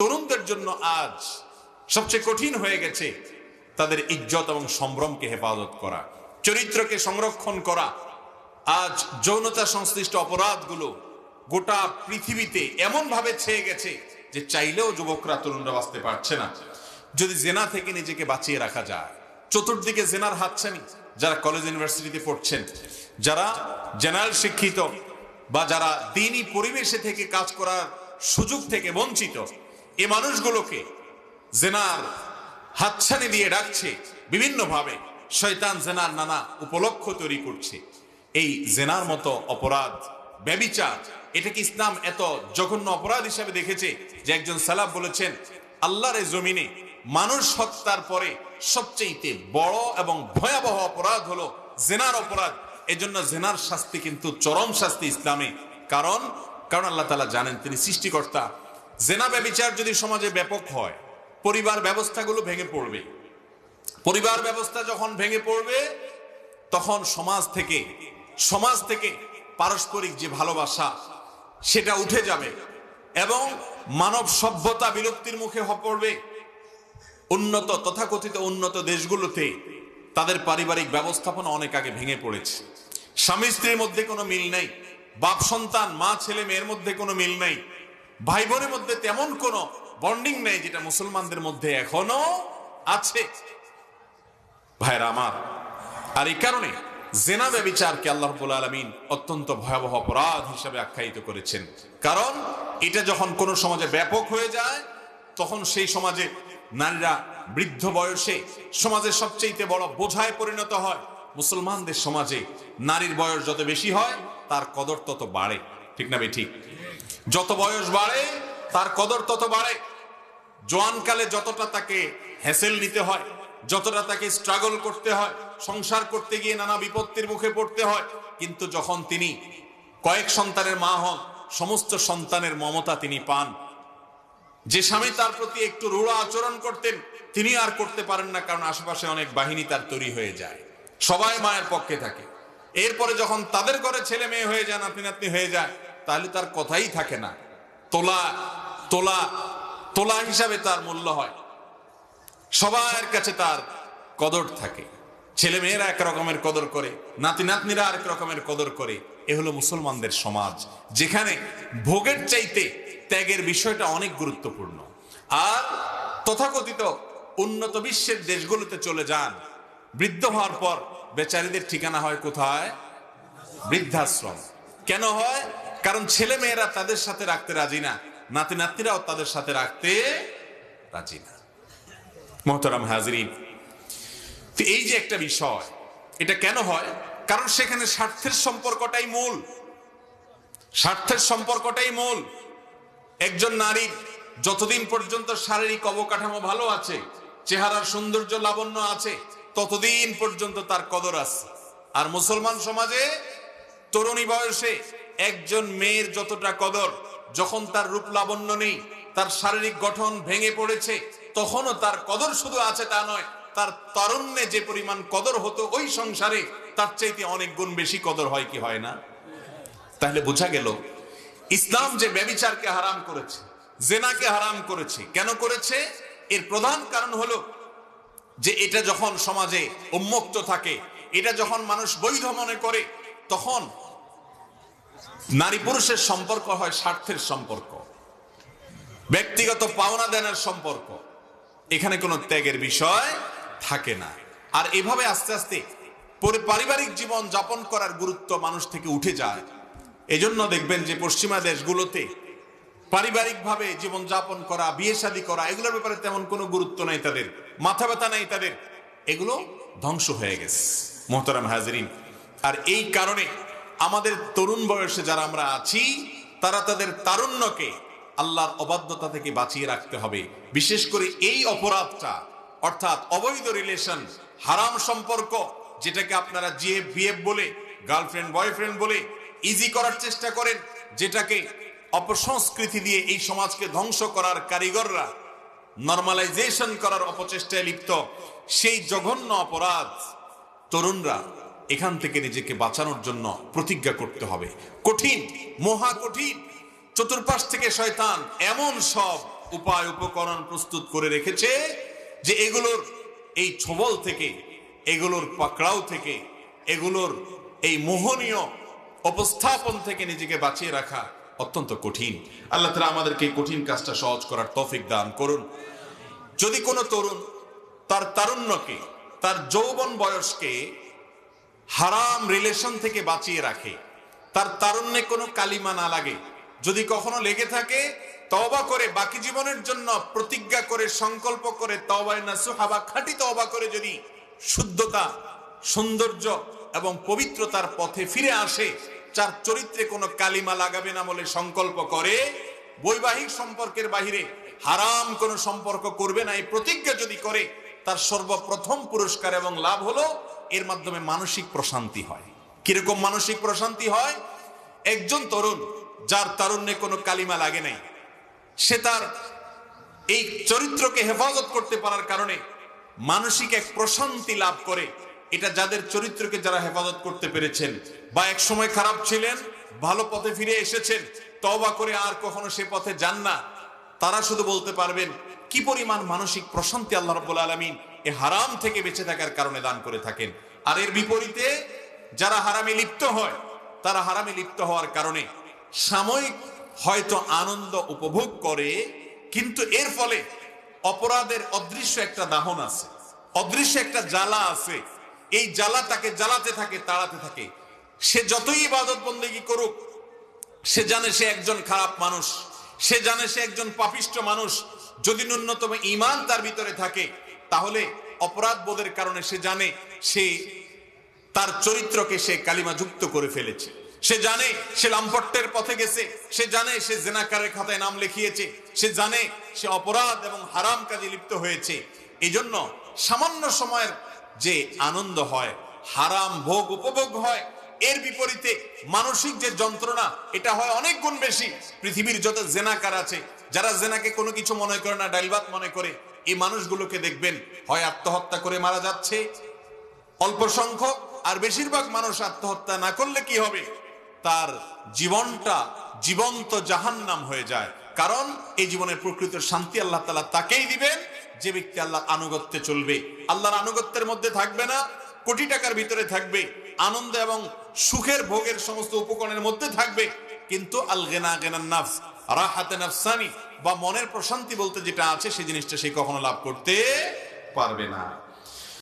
তরুণদের জন্য আজ সবচেয়ে কঠিন হয়ে গেছে তাদের ইজ্জত এবং সম্ভ্রমকে হেফাজত করা, চরিত্রকে সংরক্ষণ করা। আজ যৌনতা সংশ্লিষ্ট অপরাধগুলো গোটা পৃথিবীতে এমন ভাবে ছেয়ে গেছে যে চাইলেও যুবকরা তরুণরা বাঁচতে পারছে না। যদি জেনা থেকে নিজেকে বাঁচিয়ে রাখা যায়, চতুর্দিকে জেনার হাতছানি, যারা কলেজ ইউনিভার্সিটিতে পড়ছেন, যারা জেনারেল শিক্ষিত বা যারা দিনই পরিবেশে থেকে কাজ করার সুযোগ থেকে বঞ্চিত এ মানুষগুলোকে জেনার হাতছানি দিয়ে ডাকছে, বিভিন্নভাবে শয়তান জেনার নানা উপলক্ষ তৈরি করছে। এই জেনার মতো অপরাধ, ব্যবিচার এটাকে ইসলাম এত জঘন্য অপরাধ হিসাবে দেখেছে যে একজন সালাফ বলেছেন, আল্লাহর জমিনে মানুষ হত্যার পরে সবচেয়ে বড় এবং ভয়াবহ অপরাধ হলো জেনার অপরাধ। এজন্য জেনার শাস্তি কিন্তু চরম শাস্তি ইসলামে। কারণ? কারণ আল্লাহ তালা জানেন, তিনি সৃষ্টিকর্তা জেনা ব্যবিচার যদি সমাজে ব্যাপক হয়, পরিবার ব্যবস্থাগুলো ভেঙে পড়বে। পরিবার ব্যবস্থা যখন ভেঙে পড়বে, তখন সমাজ থেকে সমাজ থেকে পারস্পরিক যে ভালোবাসা, সেটা উঠে যাবে এবং মানব সভ্যতা বিলুপ্তির মুখে পড়বে। উন্নত, তথাকথিত উন্নত দেশগুলোতে তাদের পারিবারিক ব্যবস্থাপনা অনেক আগে ভেঙে পড়েছে। স্বামী স্ত্রীর মধ্যে কোনো মিল নেই বাপ সন্তান মা ছেলে মেয়ের মধ্যে কোনো মিল নেই। ভাই বোনের মধ্যে তেমন কোনো বন্ডিং নেই যেটা মুসলমানদের মধ্যে এখনও আছে। ভাইরা আমার, আর এই কারণে জেনা ব্যবিচারকে আল্লাহ আলামিন অত্যন্ত ভয়াবহ অপরাধ হিসাবে আখ্যায়িত করেছেন। কারণ এটা যখন কোনো সমাজে ব্যাপক হয়ে যায়, তখন সেই সমাজে নারীরা বৃদ্ধ বয়সে সমাজের সবচেয়ে বড় বোঝায় পরিণত হয়। মুসলমানদের সমাজে নারীর বয়স যত বেশি হয়, তার কদর তত বাড়ে। ঠিক না ঠিক? যত বয়স বাড়ে, তার কদর তত বাড়ে। জোয়ানকালে যতটা তাকে হ্যাসেল নিতে হয়, যতটা তাকে স্ট্রাগল করতে হয়, সংসার করতে গিয়ে নানা বিপত্তির মুখে পড়তে হয়, কিন্তু যখন তিনি কয়েক সন্তানের মা হন, সমস্ত সন্তানের মমতা তিনি পান। যে স্বামী তার প্রতি একটু রূঢ় আচরণ করতেন, তিনি আর করতে পারেন না, কারণ আশেপাশে অনেক বাহিনী তার তৈরি হয়ে যায়। সবাই মায়ের পক্ষে থাকে। এরপরে যখন তাদের ঘরে ছেলে মেয়ে হয়ে যায় নাতি নাতনি হয়ে যায় তাহলে তার কথাই থাকে না। তোলা তোলা তোলা হিসাবে তার মূল্য হয়। সবার কাছে তার কদর থাকে। ছেলে মেয়েরা এক রকমের কদর করে নাতি নাতনিরা আরেক রকমের কদর করে। এ হলো মুসলমানদের সমাজ। যেখানে ভোগের চাইতে ত্যাগের বিষয়টা অনেক গুরুত্বপূর্ণ। আর তথাকথিত উন্নত বিশ্বের দেশগুলোতে চলে যান, বৃদ্ধ হওয়ার পর বেচারীদের ঠিকানা হয় কোথায়? বৃদ্ধাশ্রম। কেন হয়? কারণ ছেলে মেয়েরা তাদের সাথে রাখতে রাজি না। নাতি নাতিরাও তাদের সাথে রাখতে রাজি না। মোহতারাম হাজরিন, তো এই যে একটা বিষয়, এটা কেন হয়? কারণ সেখানে স্বার্থের সম্পর্কটাই মূল। স্বার্থের সম্পর্কটাই মূল। একজন নারীর যতদিন পর্যন্ত শারীরিক অবকাঠামো ভালো আছে, চেহারার সৌন্দর্য লাবণ্য আছে, ততদিন পর্যন্ত তার কদর আছে। আর মুসলমান সমাজে তরুণী বয়সে একজন মেয়ের যতটা কদর, যখন তার রূপ লাবণ্য নেই, তার শারীরিক গঠন ভেঙে পড়েছে, তখনও তার কদর শুধু আছে তা নয়, তার তরুণ্যে যে পরিমাণ কদর হতো ওই সংসারে, তার চাইতে অনেক গুণ বেশি কদর হয় কি হয় না? তাহলে বোঝা গেল, ইসলাম যে ব্যবিচারকে হারাম করেছে, জেনাকে হারাম করেছে, কেন করেছে? এর প্রধান কারণ হলো যে এটা যখন সমাজে উন্মুক্ত থাকে, এটা যখন মানুষ বৈধ মনে করে, তখন নারী পুরুষের সম্পর্ক হয় স্বার্থের সম্পর্ক। ব্যক্তিগত পাওনা দেনার সম্পর্ক। এখানে কোনো ত্যাগের বিষয় থাকে না। আর এভাবে আস্তে আস্তে পরি- পারিবারিক জীবন যাপন করার গুরুত্ব মানুষ থেকে উঠে যায়। এজন্য দেখবেন যে পশ্চিমা দেশগুলোতে পারিবারিকভাবে জীবন যাপন করা, বিয়ে শাদী করা, এগুলোর ব্যাপারে তেমন কোনো গুরুত্ব নাই তাদের। মাথা ব্যথা নাই তাদের। এগুলো ধ্বংস হয়ে গেছে। মোহতারাম হাজরিন। আর এই কারণে আমাদের তরুণ বয়সে যারা আমরা আছি, তারা তাদের তারুণ্যকে আল্লাহর অবাধ্যতা থেকে বাঁচিয়ে রাখতে হবে। বিশেষ করে এই অপরাধটা, অর্থাৎ অবৈধ রিলেশন হারাম সম্পর্ক, যেটাকে আপনারা জিএফ বিএফ বলে গার্লফ্রেন্ড বয়ফ্রেন্ড বলে ইজি করার চেষ্টা করেন, যেটাকে অপসংস্কৃতি দিয়ে এই সমাজকে ধ্বংস করার কারিগররা নর্মালাইজেশন করার অপচেষ্টায় লিপ্ত, সেই জঘন্য অপরাধ তরুণরা এখান থেকে নিজেকে বাঁচানোর জন্য প্রতিজ্ঞা করতে হবে। কঠিন, মহা কঠিন। চতুর্পাশ থেকে শয়তান এমন সব উপায়, উপকরণ প্রস্তুত করে রেখেছে যে এগুলোর এই ছবল থেকে, এগুলোর পাকড়াও থেকে, এগুলোর এই মোহনীয় অবস্থাপন থেকে নিজেকে বাঁচিয়ে রাখা অত্যন্ত কঠিন। আল্লাহ তালা আমাদেরকে এই কঠিন কাজটা সহজ করার তৌফিক দান করুন। যদি কোনো তরুণ তার তারুণ্যকে, তার যৌবন বয়সকে হারাম রিলেশন থেকে বাঁচিয়ে রাখে। তার তারুণ্যে কোনো কালিমা না লাগে। যদি কখনো লেগে থাকে, তওবা করে বাকি জীবনের জন্য প্রতিজ্ঞা করে, সংকল্প করে তবায় না সুহাবা খাঁটি তওবা করে যদি শুদ্ধতা, সৌন্দর্য এবং পবিত্রতার পথে ফিরে আসে যার চরিত্রে কোনো কালিমা লাগাবে না বলে সংকল্প করে, বৈবাহিক সম্পর্কের বাহিরে হারাম কোনো সম্পর্ক করবে না। এই প্রতিজ্ঞা যদি করে, তার সর্বপ্রথম পুরস্কার এবং লাভ হলো এর মাধ্যমে মানসিক প্রশান্তি হয়। কীরকম মানসিক প্রশান্তি হয়? একজন তরুণ, যার তারুণ্যে কোনো কালিমা লাগে নাই, সে তার এই চরিত্রকে হেফাজত করতে পারার কারণে মানসিক এক প্রশান্তি লাভ করে। এটা যাদের চরিত্রকে যারা হেফাজত করতে পেরেছেন বা এক সময় খারাপ ছিলেন, ভালো পথে ফিরে এসেছেন তবা করে আর কখনো সে পথে যান না, তারা শুধু বলতে পারবেন, কি পরিমাণ মানসিক প্রশান্তি আল্লাহ রব্বুল আলমিন হারাম থেকে বেঁচে থাকার কারণে দান করে থাকেন। আর এর বিপরীতে যারা হারামে লিপ্ত হয়, তারা হারামে লিপ্ত হওয়ার কারণে সাময়িক হয়তো আনন্দ উপভোগ করে, কিন্তু এর ফলে অপরাধের অদৃশ্য একটা দাহন আছে, অদৃশ্য একটা জ্বালা আছে। এই জ্বালা তাকে জ্বালাতে থাকে, তাড়াতে থাকে। সে যতই ইবাদত বন্দেগী করুক, সে জানে সে একজন খারাপ মানুষ, সে জানে সে একজন পাপিষ্ট মানুষ। যদি ন্যূনতম ইমান তার ভিতরে থাকে তাহলে অপরাধ বোধের কারণে সে জানে সে তার চরিত্রকে সে কালিমা যুক্ত করে ফেলেছে। সে জানে সে লাম্পট্টের পথে গেছে, সে জানে সে জেনাকারের খাতায় নাম লিখিয়েছে, সে জানে সে অপরাধ এবং হারাম কাজে লিপ্ত হয়েছে। এই জন্য সামান্য সময়ের যে আনন্দ হয়, হারাম ভোগ উপভোগ হয়, এর বিপরীতে মানসিক যে যন্ত্রণা, এটা হয় অনেক গুণ বেশি। পৃথিবীর যত জেনাকার আছে, যারা জেনাকে কোনো কিছু মনে করে না, ডাইলবাত মনে করে এই মানুষগুলোকে দেখবেন হয় আত্মহত্যা করে মারা যাচ্ছে। অল্প সংখ্যক আর বেশিরভাগ মানুষ আত্মহত্যা না করলে কি হবে? তার জীবনটা জীবন্ত জাহান্নাম হয়ে যায়। কারণ এই জীবনের প্রকৃত শান্তি আল্লাহ তালা তাকেই দিবেন। যে ব্যক্তি আল্লাহ আনুগত্যে চলবে, আল্লাহর আনুগত্যের মধ্যে থাকবে না, কোটি টাকার ভিতরে থাকবে, আনন্দ এবং সুখের ভোগের সমস্ত উপকরণের মধ্যে থাকবে। কিন্তু আল গেনা গেনার নাফস রাহাতে নাফসানি বা মনের প্রশান্তি বলতে যেটা আছে সেই জিনিসটা সে কখনো লাভ করতে পারবে না।